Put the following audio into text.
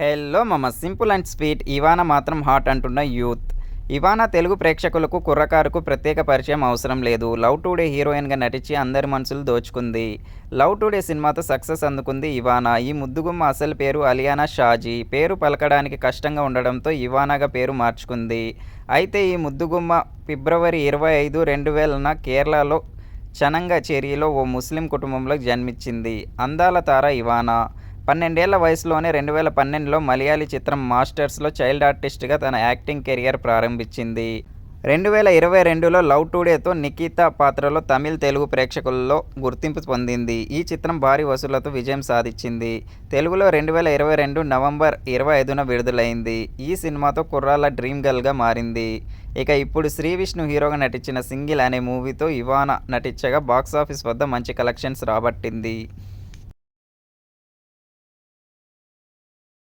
Hello మమ్మ simple and sweet. ఇవానా మాత్రం hot అంటున్న యూత్. ఇవానా తెలుగు ప్రేక్షకులకు కుర్రకారుకు ప్రత్యేక పరిచయం అవసరం లేదు. లవ్ టుడే హీరోయిన్గా నటించి అందరి మనసులు దోచుకుంది. లవ్ టుడే సినిమాతో సక్సెస్ అందుకుంది ఇవానా. ఈ ముద్దుగుమ్మ అసలు పేరు అలియానా షాజీ. పేరు పలకడానికి కష్టంగా ఉండడంతో ఇవానాగా పేరు మార్చుకుంది. అయితే ఈ ముద్దుగుమ్మ ఫిబ్రవరి ఇరవై ఐదు రెండు వేలన కేరళలో చనంగచేరిలో ఓ ముస్లిం కుటుంబంలో జన్మించింది. అందాల తార ఇవానా. పన్నెండేళ్ళ వయసులోనే రెండు వేల పన్నెండులో మలయాళీ చిత్రం మాస్టర్స్లో చైల్డ్ ఆర్టిస్ట్గా తన యాక్టింగ్ కెరియర్ ప్రారంభించింది. రెండు వేల ఇరవై రెండులో లవ్ టుడేతో నిఖితా పాత్రలో తమిళ్ తెలుగు ప్రేక్షకుల్లో గుర్తింపు పొందింది. ఈ చిత్రం భారీ వసూళ్ళతో విజయం సాధించింది. తెలుగులో రెండు వేల ఇరవై రెండు నవంబర్ ఇరవై ఐదున విడుదలైంది. ఈ సినిమాతో కుర్రాల డ్రీమ్ గర్ల్గా మారింది. ఇక ఇప్పుడు శ్రీ విష్ణు హీరోగా నటించిన సింగిల్ అనే మూవీతో ఇవానా నటించగా బాక్సాఫీస్ వద్ద మంచి కలెక్షన్స్ రాబట్టింది.